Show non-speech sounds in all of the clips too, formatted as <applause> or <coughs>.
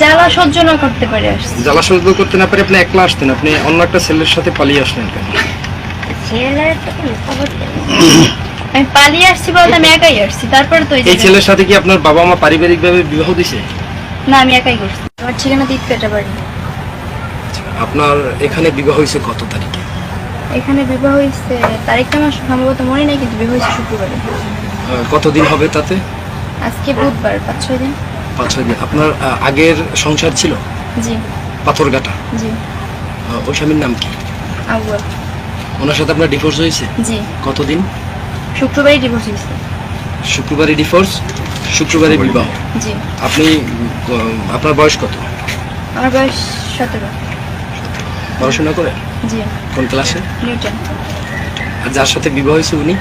জ্বালা সহ্য না করতে পারে জ্বালা সহ্য করতে না পারে আপনি একলা আসতেন আপনি অন্য একটা ছেলের সাথে পালিয়ে আসলেন কেন। আমি পালিয়ে আসছি বলতে আমি একাই আসছি তারপরে তো এই ছেলের সাথে কি আপনার বাবা মা পারিবারিক ভাবে বিবাহ দিছে? না আমি একাই করছি। আমার ঠিকানা দিত পেটা বাড়ি আপনার এখানে বিবাহ হয়েছে কত তারিখে? এখানে বিবাহ হয়েছে তারিখটা আমার সম্ভবত মনে নেই কিন্তু বিবাহ হয়েছে শুক্রবারে। কতদিন হবে তাতে? আজকে বুধবার পাঁচ ছয় দিন। পাঁচ ছয় দিন আপনার আগের সংসার ছিল? জি। পাথরঘাটা? জি। ওই স্বামীর নাম কি? আউয়াল। ওনার সাথে আপনার ডিভোর্স হয়েছে? জি। কতদিন? শুক্রবারই ডিভোর্স হয়েছে। শুক্রবারে ডিভোর্স শুক্রবারে বিবাহ। জি। আপনি আপনার বয়স কত? আমার বয়স সতেরো। পড়াশোনা করে? জি। কোন ক্লাসে? নিউটন। আর যার সাথে বিবাহ হয়েছে উনি?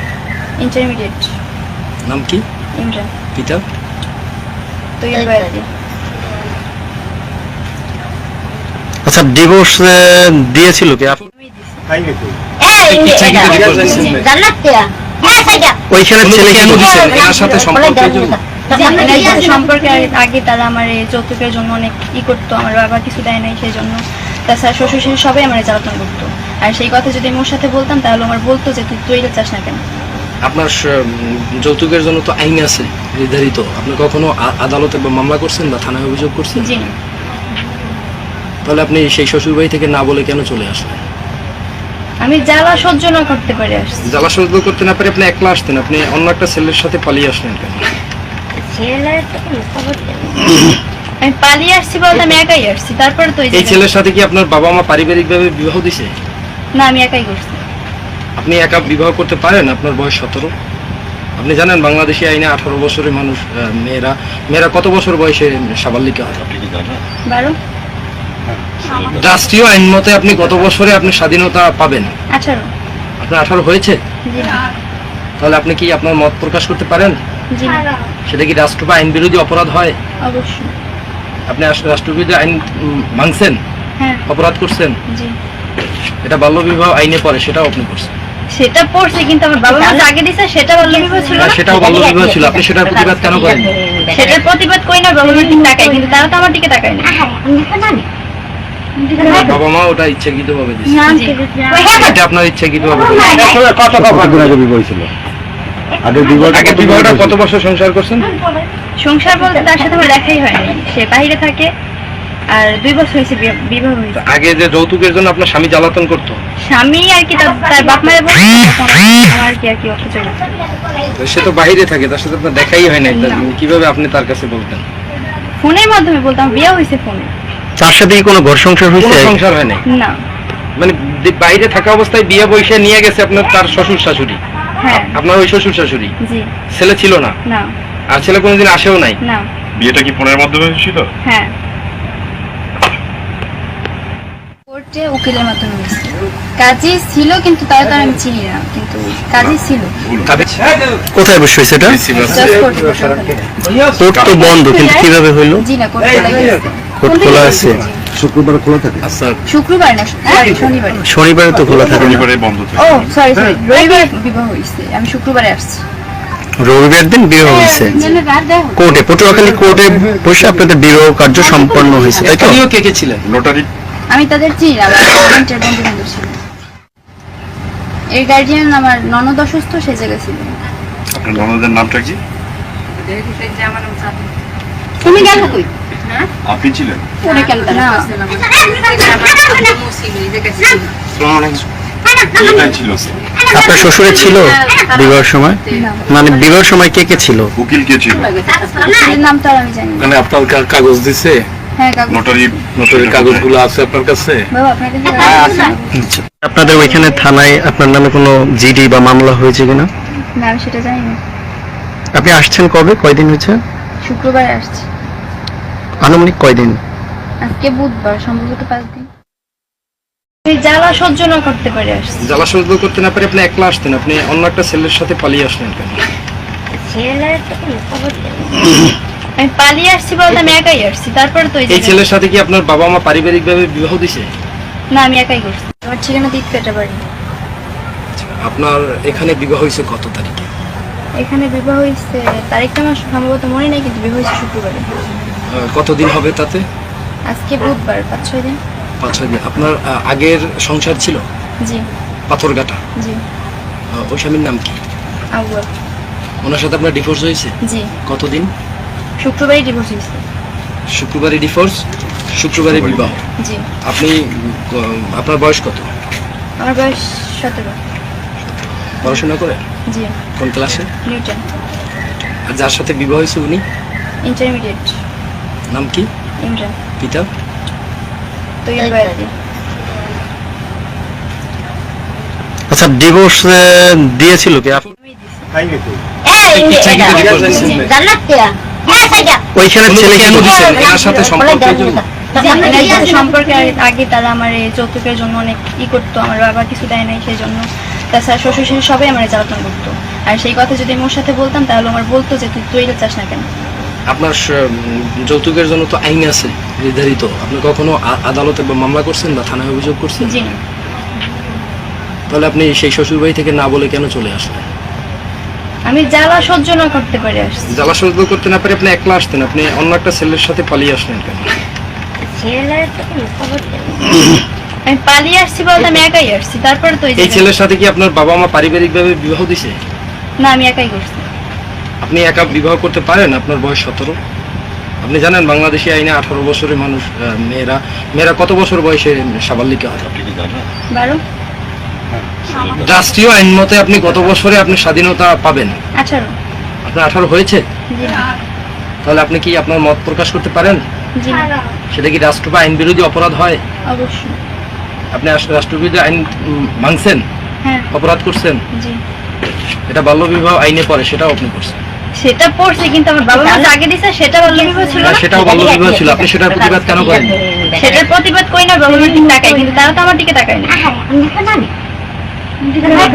ইন্টারমিডিয়েট নাম কি? ইমরান। পিতা? আচ্ছা ডিভোর্স দিয়েছিল কি। ওইখানে ছেলে কেন? এনার সাথে আছে। সম্পর্কে আগে- তারা আমার এই যৌতুকের জন্য অনেক ই করতো আমার বাবা কিছু দেয় নাই সেই জন্য তাছাড়া শ্বশুর শাশুড়ি সবাই আমার জ্বালাতন করতো। আর সেই কথা যদি আমি ওর সাথে বলতাম তাহলে আমার বলতো যে তুই এটা চাস না কেন? আপনার যৌতুকের জন্য তো আইন আছে নির্ধারিত। আপনি কখনো আদালতে বা মামলা করছেন বা থানায় অভিযোগ করছেন? তাহলে আপনি সেই শ্বশুর বাড়ি থেকে না বলে কেন চলে আসলেন? আমি জ্বালা সহ্য না করতে পারি আসছি। জ্বালা সহ্য করতে না পারি আপনি একলা আসতেন। আপনি অন্য একটা ছেলের সাথে পালিয়ে আসলেন কেন। আমি পালিয়ে আসছি বলতে আমি একাই আসছি তারপরে তো এই ছেলের সাথে কি আপনার বাবা মা পারিবারিক ভাবে বিবাহ দিছে? না আমি একাই করছি। আপনি একা বিবাহ করতে পারেন? আপনার বয়স সতেরো। আপনি জানেন বাংলাদেশি আইনে আঠারো বছরের মানুষ মেয়েরা মেয়েরা কত বছর বয়সে সাবালিকা হয়? বারো। রাষ্ট্রীয় আইন মতে আপনি কত বছরে আপনি স্বাধীনতা পাবেন? আপনার আঠারো হয়েছে? তাহলে আপনি কি আপনার মত প্রকাশ করতে পারেন? সেটা কি রাষ্ট্র বা আইন বিরোধী অপরাধ হয়? আপনি আস- রাষ্ট্রবিরোধী আইন ভাঙছেন হ্যাঁ। অপরাধ করছেন? এটা বাল্য বিবাহ আইনে পড়ে সেটাও আপনি করছেন। সেটা পড়ছে কিন্তু আমার বাবা মা আগে দিছে সেটা বাল্য বিবাহ ছিল না সেটাও বাল্য বিবাহ ছিল আপনি সেটার প্রতিবাদ কেন করেন সেটার প্রতিবাদ করি না বাবা মার দিকে তাকাই কিন্তু তারা তো আমার দিকে তাকায় না। আহা, আমি তো জানি। বাবা মা ওটা ইচ্ছাকৃত ভাবে দিচ্ছে জি। ওই এটা আপনার ইচ্ছাকৃত ভাবে কতদিন আগে বিবাহ ছিল আগে আগে বিবাহটা কত বছর সংসার করছেন? সংসার বলতে তার সাথে আমার দেখাই হয়নি। সে বাইরে থাকে আর দুই বছর হয়েছে বিবাহ হয়েছে। আগে যে যৌতুকের জন্য আপনার স্বামী জ্বালাতন করতো? স্বামী আর কি তার বাপ মায়ের আমার কি আর কি সে তো বাইরে থাকে তার সাথে আপনার দেখাই হয় তা কীভাবে আপনি তার কাছে বলতেন? ফোনের মাধ্যমে বলতাম বিয়ে হয়েছে ফোনে। তার সাথে কি কোনো ঘর সংসার কোনো হয়েছে সংসার হয় নাই? না। মানে বাইরে থাকা অবস্থায় বিয়ে বসে নিয়ে গেছে আপনার তার শ্বশুর শাশুড়ি? হ্যাঁ। আপনার ওই শ্বশুর শাশুড়ি? ছেলে ছিল না? না। আর ছেলে কোনোদিন আসেও নাই? না। বিয়েটা কি ফোনের মাধ্যমে হয়েছিল? হ্যাঁ। কোর্টে উকিলের মাধ্যমে হয়েছে কাজী ছিল কিন্তু তাও তো আমি চিনি না কিন্তু কাজী ছিল। কোথায় বসে হয়েছে এটা? কোর্ট তো বন্ধ কিন্তু কীভাবে হইল? জি না কোর্ট খোলা গেছে। কোর্ট খোলা আছে? শুক্রবার খোলা থাকে? আচ্ছা। শুক্রবার না শনিবার। শনিবারে। তো খোলা থাকে শনিবারে বন্ধ থাকে। ও সরি সরি রবিবার বিবাহ হয়েছে। আমি শুক্রবারে আসছি। রবিবার দিন বিবাহ হয়েছে? কোর্টে পটুয়াখালী কোর্টে বসে আপনাদের বিবাহ কার্য সম্পন্ন হয়েছে তাই তো? কে কে ছিলেন? নোটারি আমি তাদের চিনি না আমার বন্ধু বান্ধব ছিল এর গার্ডিয়ান আমার ননদ অসুস্থ সে জায়গায় ছিল আপনার ননদের নামটা কি তুমি গেল কই? আপনি ছিলেন পরে কেন না আপনার শ্বশুরে ছিল বিবাহের সময় মানে বিবাহের সময় কে কে ছিল উকিল কে ছিল নাম তো আমি জানি মানে আপনার কাগজ দিছে হ্যাঁ কাগজগুলো আছে আপনার কাছে? আচ্ছা। আপনাদের ওইখানে থানায় আপনার নামে কোনো জিডি বা মামলা হয়েছে কিনা? না আমি সেটা জানি না আপনি আসছেন কবে? কয়দিন হয়েছে? শুক্রবারে আসছি। আনুমানিক কয়দিন? আজকে বুধবার সম্ভবত পাঁচ দিন। জ্বালা সহ্য না করতে পারি আসছি। জ্বালা সহ্য করতে না পারে আপনি একলা আসতেন আপনি অন্য একটা ছেলের সাথে পালিয়ে আসলেন কেন? ছেলের। <coughs> আমি পালিয়ে আসছি বলতে আমি একাই আসছি তারপরে তো এই ছেলের সাথে কি আপনার বাবা মা পারিবারিক ভাবে বিবাহ দিছে? না আমি একাই করছি। আমার ঠিকানা দিত বাড়ি আপনার এখানে বিবাহ হয়েছে কত তারিখে? এখানে বিবাহ হয়েছে তারিখটা আমার সম্ভবত মনে নেই কিন্তু বিবাহ হয়েছে শুক্রবারে। কতদিন হবে তাতে? আজকে বুধবার পাঁচ ছয় দিন। পাঁচ ছয় দিন। আপনার আহ, আগের সংসার ছিল? জি। পাথরঘাটা? জি। আহ, ওই স্বামীর নাম কি? আউয়াল। ওনার সাথে আপনার ডিভোর্স হয়েছে? জি। কতদিন? শুক্রবারই ডিভোর্স হয়েছে। শুক্রবারে ডিভোর্স শুক্রবারে বিবাহ। জি। আপনি আপনার বয়স কত? আমার বয়স সতেরো। পড়াশোনা করে? জি। কোন ক্লাসে? নিউটন। আর যার সাথে বিবাহ হয়েছে উনি? ইন্টারমিডিয়েট নাম কি? ইমরান। পিতা? আচ্ছা ডিভোর্স দিয়েছিল কি? আপ- এই? জান্নাত কে ওইখানে ছেলে কেন? এনার সাথে সম্পর্কের জন্য? সম্পর্কে আগে তারা আমার এই যৌতুকের জন্য অনেক ই করতো আমার বাবা কিছু দেয় নাই সেই জন্য তাছাড়া শ্বশুর শাশুড়ি সবাই আমার জ্বালাতন করতো। আর সেই কথা যদি আমি ওর সাথে বলতাম তাহলে আমার বলতো যে তুই তৈরি চাস না কেন? আপনার যৌতুকের জন্য তো আইন আছে নির্ধারিত। আপনি কখনো আদালতে বা মামলা করছেন বা থানায় অভিযোগ করছেন? জি না। তাহলে আপনি সেই শ্বশুর বাড়ি থেকে না বলে কেন চলে আসলেন? আমি জ্বালা সহ্য না করতে পারি আসছি। জ্বালা সহ্য করতে না পারে আপনি একলা আসতেন আপনি অন্য একটা ছেলের সাথে পালিয়ে আসলেন কেন? আমি পালিয়ে আসছি বলতে আমি একাই আসছি তারপরে তো এই ছেলের সাথে কি আপনার বাবা মা পারিবারিক ভাবে বিবাহ দিছে? না আমি একাই করছি। আপনি একা বিবাহ করতে পারেন? আপনার বয়স সতেরো। আপনি জানেন বাংলাদেশি আইনে আঠারো বছরের মানুষ মেয়েরা মেয়েরা কত বছর বয়সে সাবালিকা হয়? আপনি কি জানেন বারো। রাষ্ট্রীয় আইন মতে আপনি গত বছরে আপনি স্বাধীনতা পাবেন। আপনার আঠারো হয়েছে? তাহলে আপনি কি আপনার মত প্রকাশ করতে পারেন? সেটা কি রাষ্ট্র বা আইন বিরোধী অপরাধ হয়? আপনি রাষ্ট্র- রাষ্ট্রবিরোধী আইন উম, ভাঙছেন হ্যাঁ। অপরাধ করছেন? এটা বাল্য বিবাহ আইনে পড়ে সেটাও আপনি করছেন। সেটা পড়ছে কিন্তু আমার বাবা মা আগে দিছে সেটা বাল্য বিবাহ ছিল না? সেটাও বাল্য বিবাহ ছিল। আপনি সেটার প্রতিবাদ কেন করেন সেটার প্রতিবাদ করি না বাবা মার দিকে তাকাই কিন্তু তারা তো আমার দিকে তাকায় না।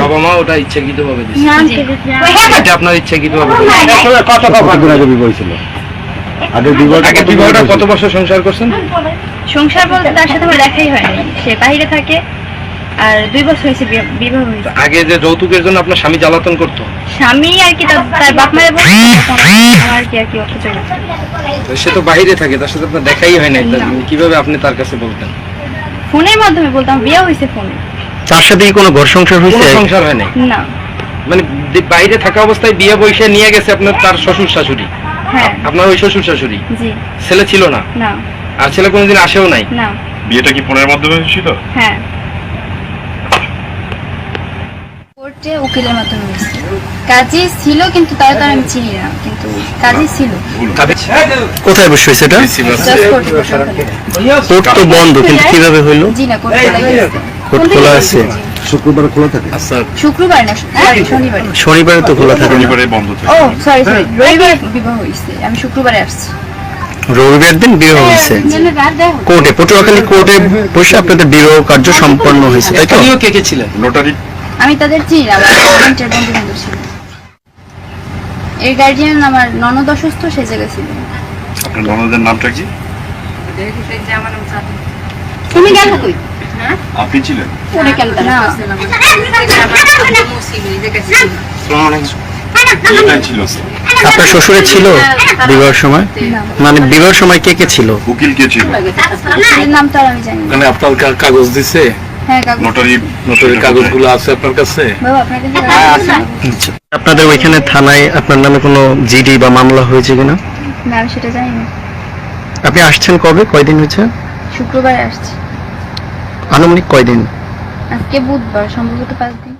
বাবা মা ওটা ইচ্ছাকৃত ভাবে দিচ্ছে আপনার ইচ্ছাকৃত ভাবে কত কতদিন আগে বিবাহ আগে বিবাহটা আগে বিবাহটা কত বছর সংসার করছেন? সংসার বলতে তার সাথে আমার দেখাই হয়নি। সে বাইরে থাকে আর দুই বছর হয়েছে বিবাহ হয়েছে। আগে যে যৌতুকের জন্য আপনার স্বামী জ্বালাতন করতো? স্বামী আর কি তার তার বাপ মায়ের বলছে কি আর কি অত্যাচার সে তো বাইরে থাকে তার সাথে আপনার দেখাই হয় নাই তাহলে কীভাবে আপনি তার কাছে বলতেন? ফোনের মাধ্যমে বলতাম বিয়ে হয়েছে ফোনে। তার সাথে কি কোনো ঘর সংসার কোনো হয়েছে সংসার হয় নাই? না। মানে দে- বাইরে থাকা অবস্থায় বিয়ে নিয়ে গেছে আপনার তার শ্বশুর শাশুড়ি? হ্যাঁ। আপনার ওই শ্বশুর শাশুড়ি? জি। ছেলে ছিল না? না। আর ছেলে কোনোদিন আসেও নাই? না। বিয়েটা কি ফোনের মাধ্যমে হয়েছিল? হ্যাঁ। কোর্টে উকিলের মাধ্যমে হয়েছে। কাজী ছিল কিন্তু তারা তার আমি চিনি না কিন্তু কাজী ছিল। ভুল কোথায় বসে হয়েছে এটা। কোর্ট তো বন্ধ কিন্তু কীভাবে হইল? জি না কোর্ট খোলা গেছে। কোর্ট খোলা আছে? শুক্রবার খোলা থাকে? আচ্ছা। শুক্রবার না শনিবার। শনিবারে তো খোলা থাকে শনিবারে বন্ধ থাকে। ও সরি সরি রবিবার বিবাহ হয়েছে আমি শুক্রবারে আসছি। রবিবার দিন বিবাহ হয়েছে কোর্টে পটুয়াখালী কোর্টে বসে আপনাদের বিবাহ কার্য সম্পন্ন হয়েছে তাই তো? কে কে ছিলেন? নোটারি আমি তাদের চিনি না আমার বন্ধু বান্ধব ছিল এর গার্জিয়ান আমার ননদ অসুস্থ সে জায়গায় ছিল। আপনার ননদের নামটা কি? তুমি গেল কই? আপনি ছিলেন? ছিল? আপনার শ্বশুরে ছিল বিবাহের সময়? মানে বিবাহের সময় কে কে ছিল? উকিল কে ছিল? এর নাম তো আর আমি জানি না। আপনার কাগজ দিছে? হ্যাঁ কাকু নোটারি নোটারি কাগজগুলো আছে আপনার কাছে? বাবা আপনার কাছে। আপনাদের ওইখানে থানায় আপনার নামে কোনো জিডি বা মামলা হয়েছে কিনা? না আমি সেটা জানি না। আপনি আসছেন কবে? কয়দিন হয়েছে? শুক্রবারে আসছি। আনুমানিক কয়দিন? আজকে বুধবার সম্ভবত পাঁচ দিন।